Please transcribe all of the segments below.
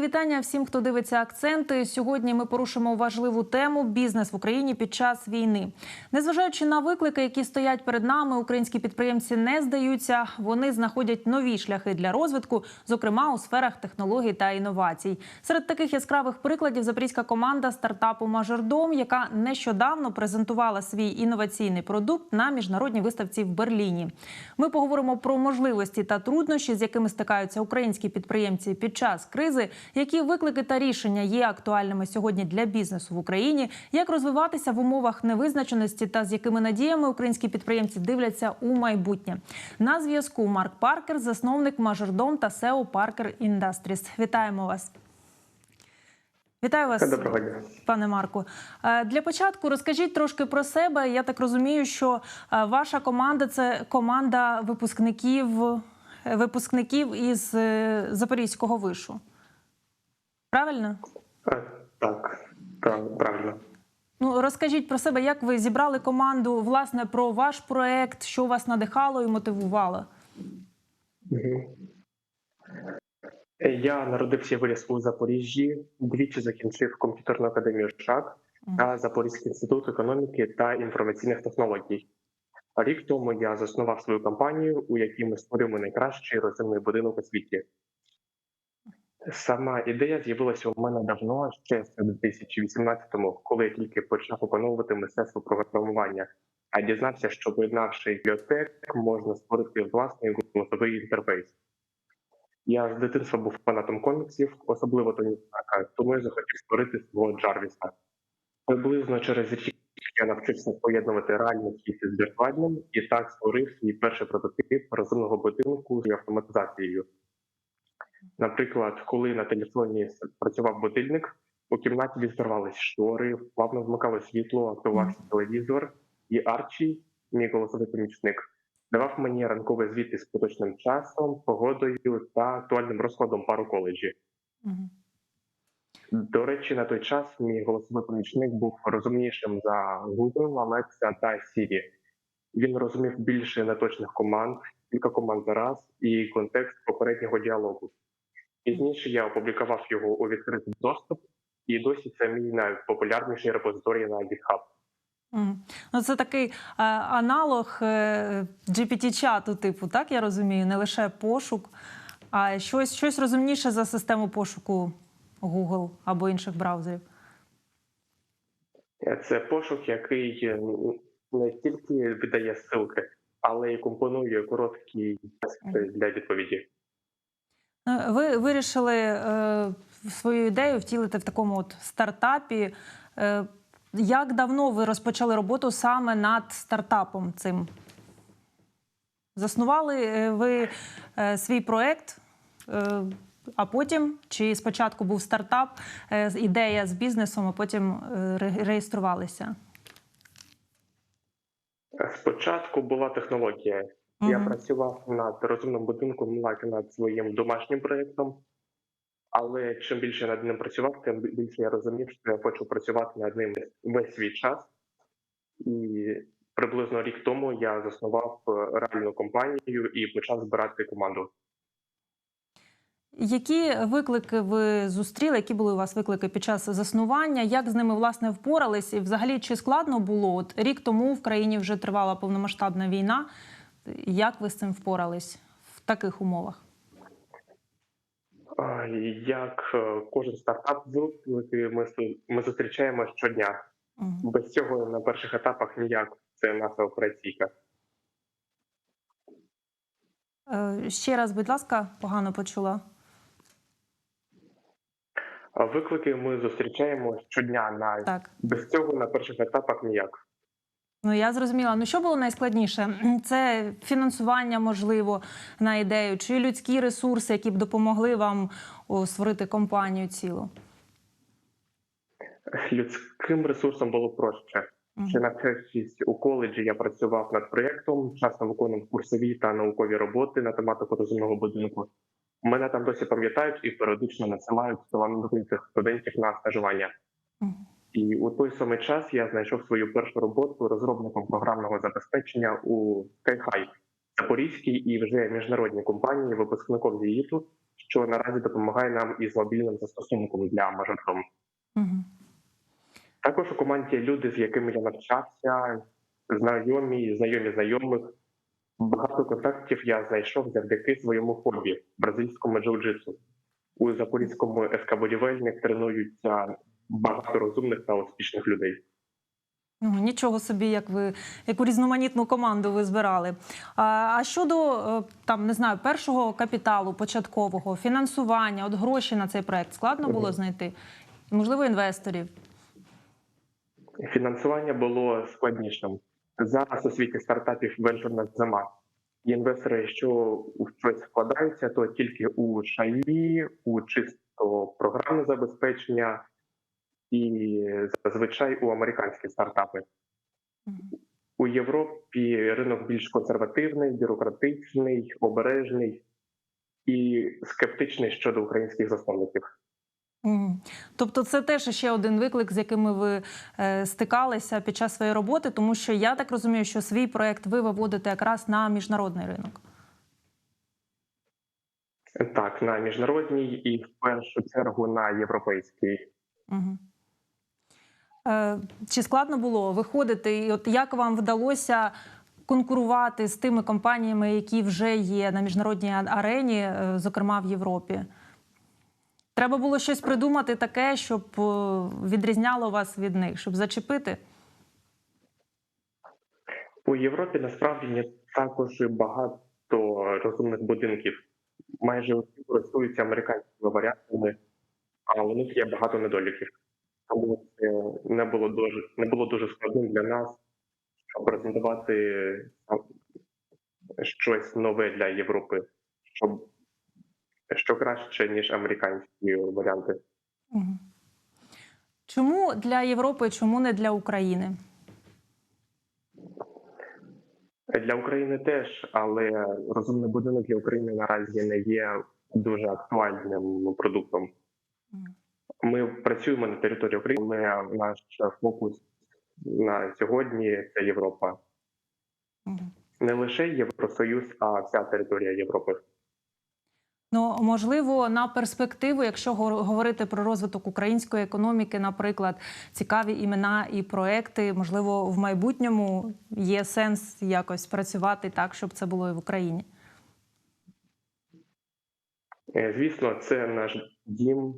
Вітання всім, хто дивиться акценти. Сьогодні ми порушимо важливу тему бізнес в Україні під час війни. Незважаючи на виклики, які стоять перед нами, українські підприємці не здаються. Вони знаходять нові шляхи для розвитку, зокрема у сферах технологій та інновацій. Серед таких яскравих прикладів запорізька команда стартапу Мажордом, яка нещодавно презентувала свій інноваційний продукт на міжнародній виставці в Берліні. Ми поговоримо про можливості та труднощі, з якими стикаються українські підприємці під час кризи, які виклики та рішення є актуальними сьогодні для бізнесу в Україні, як розвиватися в умовах невизначеності та з якими надіями українські підприємці дивляться у майбутнє. На зв'язку Марк Паркер, засновник Мажордом та SEO Parker Industries. Вітаємо вас. Вітаю вас, Доброго дня. пане Марку. Е, Для початку розкажіть трошки про себе. Я так розумію, що е, ваша команда це команда випускників випускників із е, Запорізького вишу. Правильно? Е, Так, так, правильно. Ну розкажіть про себе, як ви зібрали команду, власне, про ваш проект, що вас надихало і мотивувало. Я народився і виріс у Запоріжжі, двічі закінчив комп'ютерну академію ШАК та Запорізький інститут економіки та інформаційних технологій. Рік тому я заснував свою компанію, у якій ми створюємо найкращий розумний будинок у світі. Сама ідея з'явилася у мене давно, ще в 2018-му, коли я тільки почав опановувати мистецтво програмування, а дізнався, що поєднавши бібліотек, можна створити власний голосовий інтерфейс. Я з дитинства був фанатом коміксів, особливо Тоні Старка, тому я захотів створити свого Джарвіса. Приблизно через рік я навчився поєднувати реальний світ з віртуальним і так створив свій перший прототип розумного будинку з автоматизацією. Наприклад, коли на телефоні працював будильник, у кімнаті відкривались штори, плавно вмикало світло, активувався телевізор, і Арчі, мій голосовий помічник, давав мені ранковий звіт із поточним часом, погодою та актуальним розкладом пару коледжі. Мгм. До речі, на той час мій голосовий помічник був розумнішим за Google, Alexa та Siri. Він розумів більше неточних команд, кілька команд за раз і контекст попереднього діалогу. Пізніше я опублікував його у відкритий доступ, і досі це мій найпопулярніший репозиторій на GitHub. Ну, це такий е, аналог е, GPT-чату, типу, так я розумію, не лише пошук, а щось, щось розумніше за систему пошуку Google або інших браузерів. Це пошук, який е, не тільки видає ссылки, але й компонує короткі тексти для відповіді. Е, Ви вирішили е, свою ідею втілити в такому от стартапі. Е, як давно ви розпочали роботу саме над стартапом цим? Заснували ви свій проект, а потім чи спочатку був стартап, ідея з бізнесом, а потім реєструвалися? Спочатку була технологія. Я працював над розумним будинком, як над своїм домашнім проєктом. Але чим більше над ним працював, тим більше я розумів, що я хочу працювати над ним весь свій час. І приблизно рік тому я заснував е, реальну компанію і почав збирати команду. Які виклики ви зустріли? Які були у вас виклики під час заснування? Як з ними власне впорались? І взагалі чи складно було? От рік тому в країні вже тривала повномасштабна війна. Як ви з цим впорались в таких умовах? Як е, кожен стартап виклики ми, ми зустрічаємо щодня. Мгм. Без цього на перших етапах ніяк це наша операційка. Е, Ще раз, будь ласка, погано почула. Виклики ми зустрічаємо щодня. На Так. без цього на перших етапах ніяк. Ну я зрозуміла. Ну що було найскладніше? Це фінансування, можливо, на ідею, чи людські ресурси, які б допомогли вам о, створити компанію цілу? Людським ресурсом було проще. Ще навчаючись у коледжі, я працював над проєктом, часто виконував курсові та наукові роботи на тематику розумного будинку. Мене там досі пам'ятають і періодично надсилають талановитих студентів на стажування. І у той самий час я знайшов свою першу роботу розробником програмного забезпечення у SkyHigh, Запорізькій і вже міжнародній компанії, випускником ЗІІТу, що наразі допомагає нам із мобільним застосунком для мажордому. Угу. Також у команді люди, з якими я навчався, знайомі, знайомі знайомих. Багато контактів я знайшов завдяки своєму хобі бразильському джиу-джитсу. У Запорізькому СК «Будівельник» тренуються багато розумних та успішних людей. Нічого собі, як ви яку різноманітну команду ви збирали. А, щодо е, там не знаю, першого капіталу, початкового фінансування, от гроші на цей проект складно було знайти? Можливо, інвесторів. Фінансування було складнішим. Зараз у світі стартапів венчурна зима. Інвестори, що у щось вкладаються, то тільки у ШАІ, у чисто програмне забезпечення і зазвичай у американські стартапи. У Європі ринок більш консервативний, бюрократичний, обережний і скептичний щодо українських засновників. Тобто, це теж ще один виклик, з якими ви е, стикалися під час своєї роботи, тому що я так розумію, що свій проект ви виводите якраз на міжнародний ринок. Так, на міжнародній і в першу чергу на європейський. Угу. Е, чи складно було виходити? І от як вам вдалося конкурувати з тими компаніями, які вже є на міжнародній арені, е, зокрема в Європі? Треба було щось придумати таке, щоб е, відрізняло вас від них, щоб зачепити? У Європі насправді є також багато розумних будинків. Майже усі користуються американськими варіантами, а у них є багато недоліків. Тому це не було дуже не було дуже складним для нас, презентувати щось нове для Європи, щоб що краще ніж американські варіанти. Чому для Європи, чому не для України? Для України теж, але розумний будинок для України наразі не є дуже актуальним продуктом. Ми працюємо на території України. але Наш фокус на сьогодні це Європа. Не лише Євросоюз, а вся територія Європи. Ну, можливо, на перспективу, якщо говорити про розвиток української економіки, наприклад, цікаві імена і проекти, можливо, в майбутньому є сенс якось працювати так, щоб це було і в Україні. Е, Звісно, це наш дім.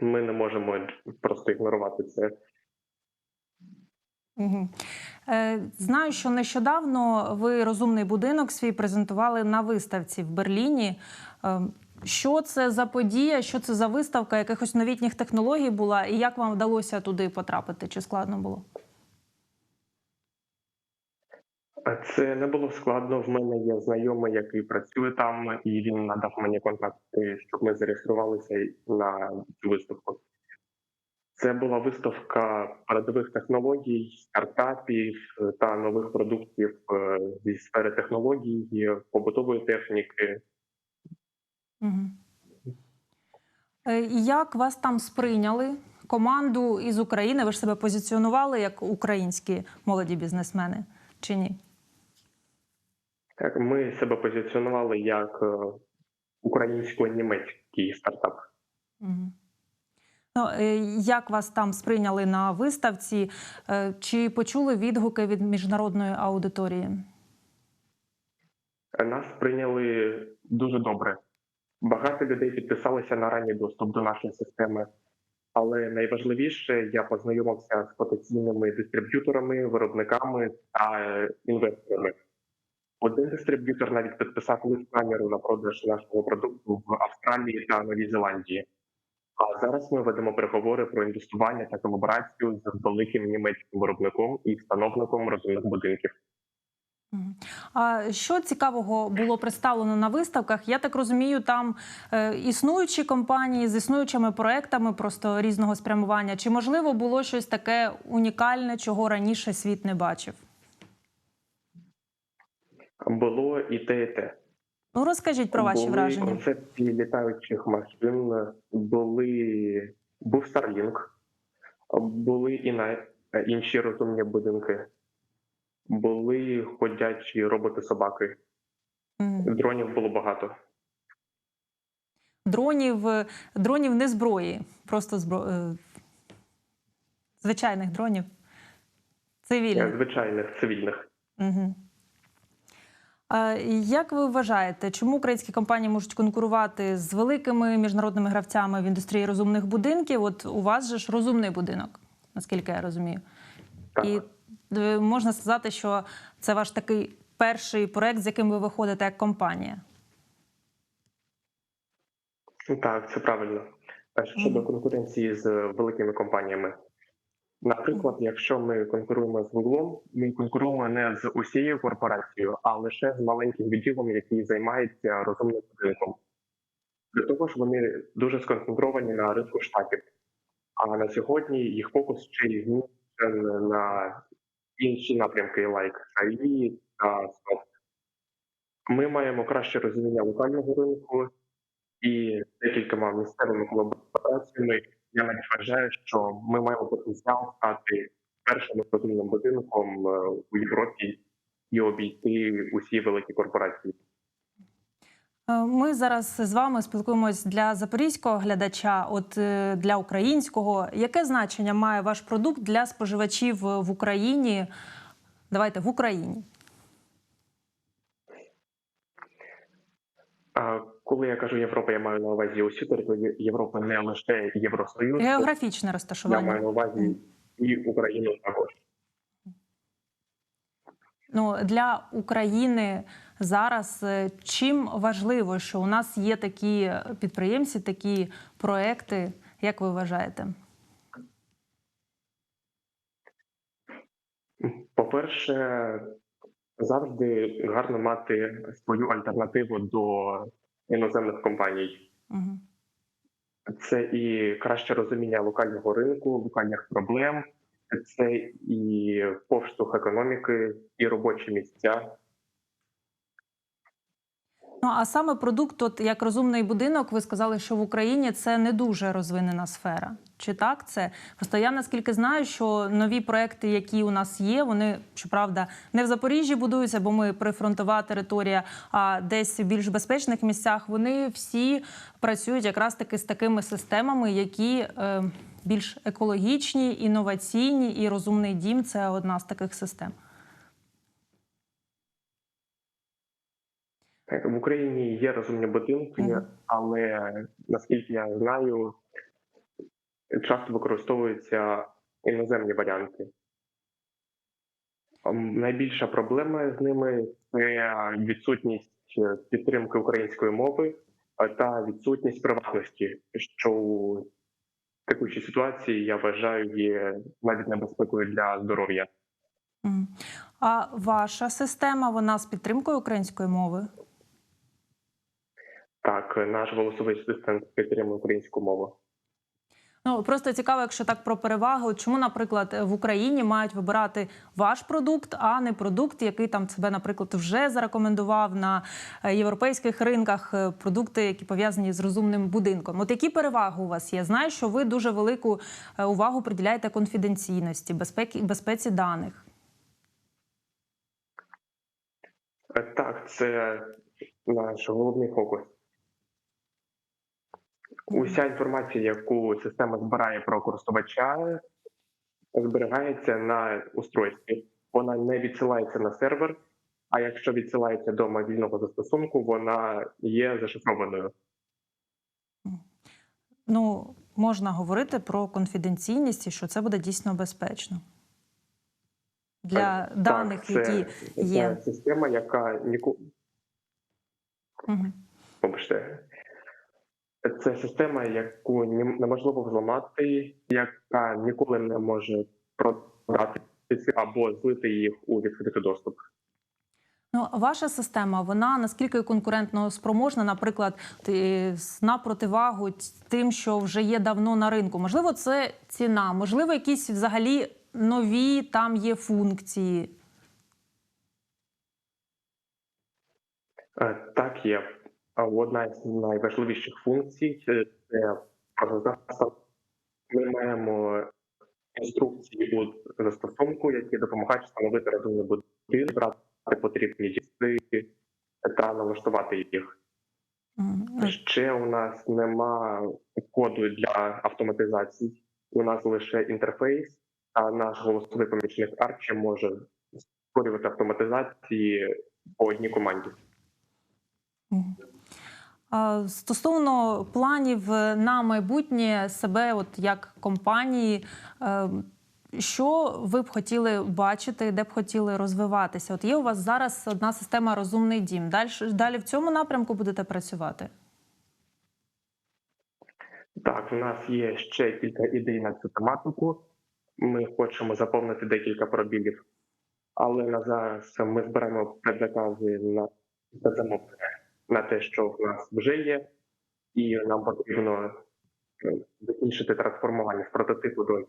Ми не можемо просто ігнорувати це. Угу. Знаю, що нещодавно ви розумний будинок свій презентували на виставці в Берліні. Е, що це за подія? Що це за виставка? Якихось новітніх технологій була? І як вам вдалося туди потрапити? Чи складно було? А Це не було складно. В мене є знайомий, який працює там, і він надав мені контакти, щоб ми зареєструвалися на цю виставку. Це була виставка передових технологій, стартапів та нових продуктів е, зі сфери технологій, побутової техніки. Угу. Як вас там сприйняли? Команду із України ви ж себе позиціонували як українські молоді бізнесмени чи ні? Так, Ми себе позиціонували як е, українсько-німецький стартап. Угу. Ну, е, як вас там сприйняли на виставці? Е, Чи почули відгуки від міжнародної аудиторії? Нас прийняли дуже добре. Багато людей підписалися на ранній доступ до нашої системи. Але найважливіше, я познайомився з потенційними дистриб'юторами, виробниками та інвесторами. Один дистриб'ютор навіть підписав лист наміру на продаж нашого продукту в Австралії та Новій Зеландії. А зараз ми ведемо переговори про інвестування та колаборацію з великим німецьким виробником і встановником розумних будинків. А що цікавого було представлено на виставках? Я так розумію, там е, існуючі компанії з існуючими проектами просто різного спрямування. Чи можливо було щось таке унікальне, чого раніше світ не бачив? Було і те, і те. Ну розкажіть про ваші були враження. концепції літаючих машин, були був Starlink, були і на е, інші розумні будинки, були ходячі роботи-собаки. Мгм. Дронів було багато. дронів, е, дронів не зброї, просто збро... е, звичайних дронів. Цивільних. звичайних цивільних. Угу. Як ви вважаєте, чому українські компанії можуть конкурувати з великими міжнародними гравцями в індустрії розумних будинків? От у вас же ж розумний будинок, наскільки я розумію. Так. І е, можна сказати, що це ваш такий перший проект, з яким ви виходите як компанія. Так, це правильно. А Щодо конкуренції з великими компаніями. Наприклад, якщо ми конкуруємо з Google, ми конкуруємо не з усією корпорацією, а лише з маленьким відділом, який займається розумним будинком. До того ж, вони дуже сконцентровані на ринку штатів. А на сьогодні їх фокус ще й зміщений на інші напрямки, лайк AI та софт. Ми маємо краще розуміння локального ринку і декількома місцевими колабораціями. Я навіть вважаю, що ми маємо потенціал стати першим розумним будинком е, у Європі і обійти усі великі корпорації. Е, Ми зараз з вами спілкуємось для запорізького глядача. От е, для українського, яке значення має ваш продукт для споживачів в Україні? Давайте в Україні. А коли я кажу Європа, я маю на увазі усю територію Європи, не лише Євросоюз. Географічне Я маю на увазі і Україну також. Ну для України зараз е, чим важливо, що у нас є такі підприємці, такі проекти, як ви вважаєте? По-перше, завжди гарно мати свою альтернативу до іноземних компаній. Угу. Це і краще розуміння локального ринку, локальних проблем, це і поштовх економіки, і робочі місця. Ну а саме продукт, от як розумний будинок, ви сказали, що в Україні це не дуже розвинена сфера. Чи так це? Просто я наскільки знаю, що нові проекти, які у нас є, вони щоправда не в Запоріжжі будуються, бо ми прифронтова територія, а десь в більш безпечних місцях. Вони всі працюють якраз таки з такими системами, які е, більш екологічні, інноваційні, і розумний дім це одна з таких систем. В Україні є розумні будинки, але наскільки я знаю, часто використовуються іноземні варіанти. Ем, Найбільша проблема з ними це відсутність підтримки української мови е, та відсутність приватності, що у текущій ситуації я вважаю є навіть небезпекою для здоров'я. А ваша система вона з підтримкою української мови? Так, наш голосовий асистент підтримує українську мову. Ну просто цікаво, якщо так про перевагу, чому, наприклад, в Україні мають вибирати ваш продукт, а не продукт, який там себе, наприклад, вже зарекомендував на е, європейських ринках, е, продукти, які пов'язані з розумним будинком. От які переваги у вас є? Знаю, що ви дуже велику е, увагу приділяєте конфіденційності, безпеки безпеці даних. Так, це наш головний фокус. Уся інформація, яку система збирає про користувача, зберігається на устройстві. Вона не відсилається на сервер, а якщо відсилається до мобільного застосунку, вона є зашифрованою. Ну можна говорити про конфіденційність і що це буде дійсно безпечно для Так, даних, це, які є. Це система, яка ніколи. Вибачте. Це система, яку неможливо взламати, яка ніколи не може продати або злити їх у відкритий доступ. Ну, ваша система, вона наскільки конкурентно спроможна, наприклад, на противагу тим, що вже є давно на ринку. Можливо, це ціна, можливо, якісь взагалі нові там є функції. Е, Так, є одна з найважливіших функцій це. Ми маємо інструкції у застосунку, які допомагають встановити розумний будинок, брати потрібні діски та налаштувати їх. Ще у нас нема коду для автоматизації. У нас лише інтерфейс, а наш голосовий помічник Арчі може створювати автоматизації по одній команді. Стосовно планів на майбутнє себе, от як компанії, е, що ви б хотіли бачити, де б хотіли розвиватися? От є у вас зараз одна система розумний дім. Далі, далі в цьому напрямку будете працювати? Так, в нас є ще кілька ідей на цю тематику. Ми хочемо заповнити декілька пробілів, але на зараз ми збираємо предзакази на замовлення на те, що в нас вже є, і нам потрібно е, закінчити трансформування з прототипу до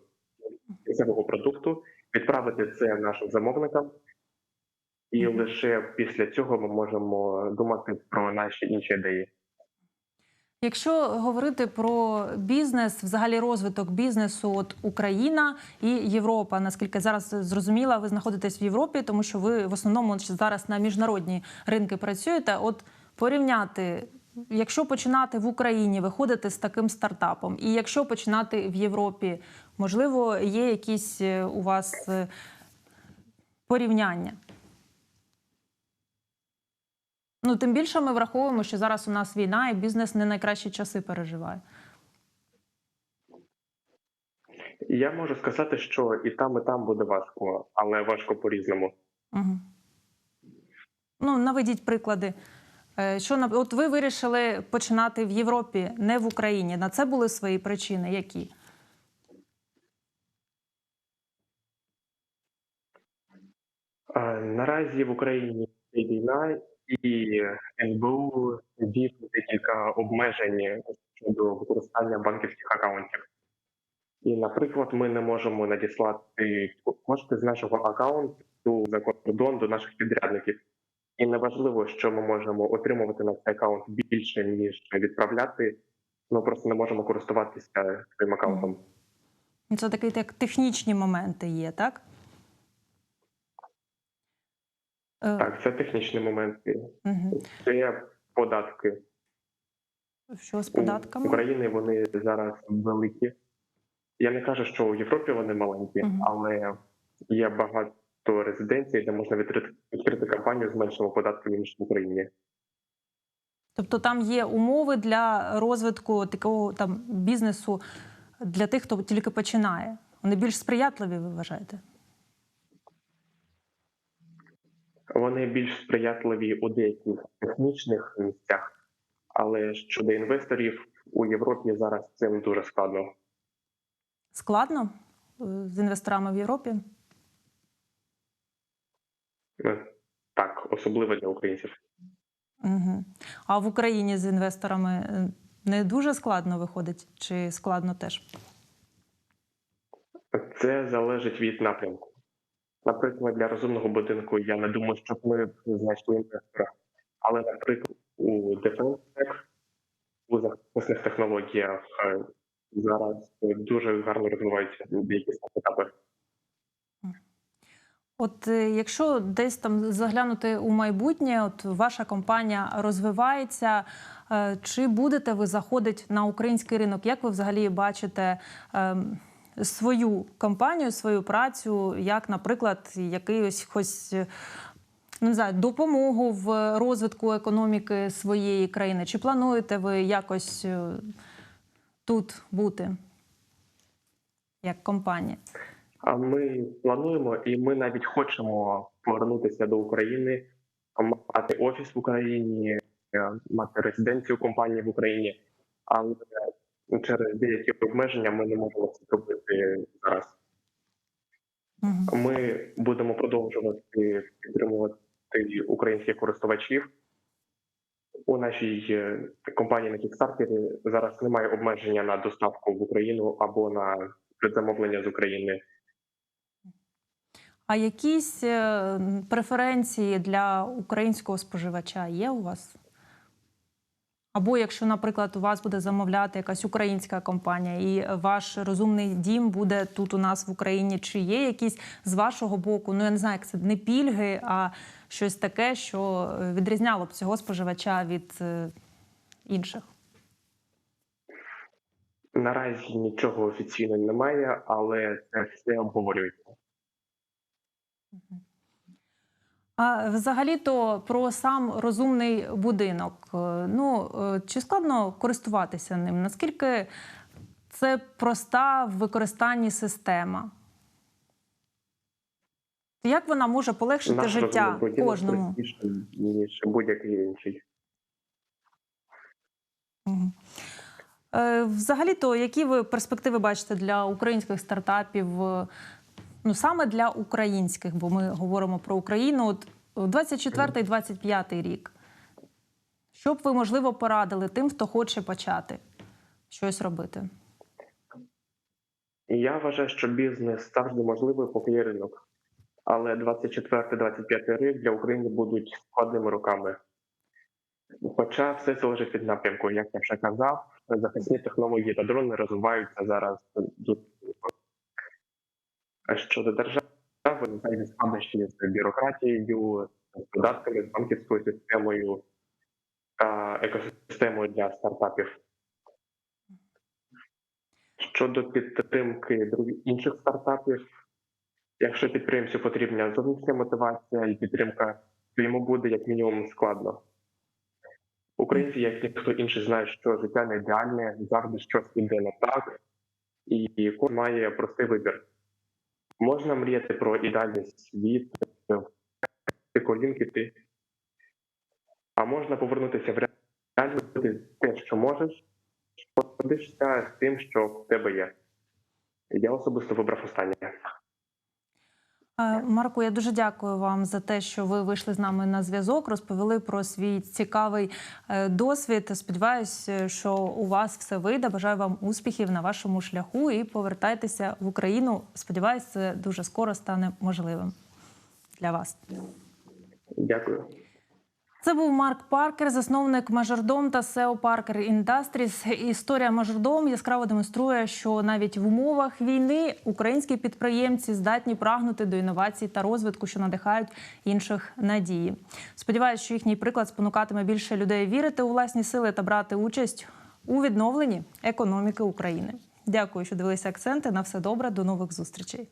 кінцевого продукту, відправити це нашим замовникам, і лише після цього ми можемо думати про наші інші ідеї. Якщо говорити про бізнес, взагалі розвиток бізнесу, от Україна і Європа, наскільки зараз зрозуміла, ви знаходитесь в Європі, тому що ви в основному зараз на міжнародні ринки працюєте. От порівняти, якщо починати в Україні, виходити з таким стартапом, і якщо починати в Європі, можливо, є якісь е, у вас е, порівняння. Ну, тим більше ми враховуємо, що зараз у нас війна і бізнес не найкращі часи переживає. Я можу сказати, що і там, і там буде важко, але важко по-різному. Угу. Ну, наведіть приклади. Е, Що от ви вирішили починати в Європі, не в Україні. На це були свої причини. Які? Наразі в Україні війна, і НБУ ввів декілька обмежень щодо використання банківських акаунтів. І, наприклад, ми не можемо надіслати кошти з нашого акаунту за кордон до наших підрядників. І неважливо, що ми можемо отримувати на цей акаунт більше, ніж відправляти. Ми просто не можемо користуватися цим акаунтом. Ну, Це такі як технічні моменти є, так? Е, Так, це технічні моменти. Угу. Це податки. Що з У податками? України вони зараз великі. Я не кажу, що у Європі вони маленькі, Мгм. але є багато резиденцій, де можна відкрити, відкрити компанію з меншими податками ніж в Україні. Тобто там є умови для розвитку такого там бізнесу для тих, хто тільки починає. Вони більш сприятливі, ви вважаєте? Вони більш сприятливі у деяких технічних місцях, але щодо інвесторів у Європі зараз цим дуже складно. Складно е, з інвесторами в Європі? Е, Так, особливо для українців. Угу. А в Україні з інвесторами е, не дуже складно виходить, чи складно теж? Це залежить від напрямку. Наприклад, для розумного будинку я не думаю, щоб ми знайшли інвестора. Але, наприклад, у Defense у захисних технологіях е, зараз дуже гарно розвиваються деякі стартапи. От е, якщо десь там заглянути у майбутнє, от ваша компанія розвивається, е, чи будете ви заходити на український ринок? Як ви взагалі бачите ем, свою компанію, свою працю, як, наприклад, якийсь хось, е, не знаю, допомогу в розвитку економіки своєї країни? Чи плануєте ви якось тут бути як компанія? Ми плануємо і ми навіть хочемо повернутися до України, мати офіс в Україні, е, мати резиденцію компанії в Україні, але через деякі обмеження ми не можемо це зробити зараз. Ми будемо продовжувати підтримувати українських користувачів. У нашій е, компанії на Kickstarter зараз немає обмеження на доставку в Україну або на предзамовлення з України. А якісь е, преференції для українського споживача є у вас? Або якщо, наприклад, у вас буде замовляти якась українська компанія, і ваш розумний дім буде тут у нас в Україні, чи є якісь з вашого боку, ну я не знаю, як це не пільги, а щось таке, що е, відрізняло б цього споживача від е, інших? Наразі нічого офіційно немає, але це все обговорюється. А взагалі-то про сам розумний будинок. Е, Ну е, чи складно користуватися ним? Наскільки це проста в використанні система? Як вона може полегшити Наш життя кожному? ніж будь-який інший. Е, Взагалі-то, які ви перспективи бачите для українських стартапів? Е, Ну саме для українських, бо ми говоримо про Україну. От 24-25 рік. Що б ви можливо порадили тим, хто хоче почати щось робити? Я вважаю, що бізнес завжди можливий, поки є ринок. Але 24-25 рік для України будуть складними роками. Хоча все залежить від напрямку, як я вже казав, захисні технології та дрони розвиваються зараз дуже щодо держави, виникають складнощі з бюрократією, з податками, з банківською системою екосистемою для стартапів. Щодо підтримки інших стартапів, якщо підприємцю потрібна зовнішня мотивація і підтримка, то йому буде як мінімум складно. Українці, як ніхто інший, знають, що життя не ідеальне, завжди щось іде не так, і кожен має простий вибір. Можна мріяти про ідеальний світ, колінки ти, а можна повернутися в реальність, те, що можеш, подишся з тим, що в тебе є. Я особисто вибрав останнє. Е, Марку, я дуже дякую вам за те, що ви вийшли з нами на зв'язок, розповіли про свій цікавий е, досвід. Сподіваюся, що у вас все вийде. Бажаю вам успіхів на вашому шляху і повертайтеся в Україну. Сподіваюся, це дуже скоро стане можливим для вас. Дякую. Це був Марк Паркер, засновник Мажордом та SEO Parker Industries. Історія Мажордом яскраво демонструє, що навіть в умовах війни українські підприємці здатні прагнути до інновацій та розвитку, що надихають інших надії. Сподіваюсь, що їхній приклад спонукатиме більше людей вірити у власні сили та брати участь у відновленні економіки України. Дякую, що дивилися акценти. На все добре. До нових зустрічей.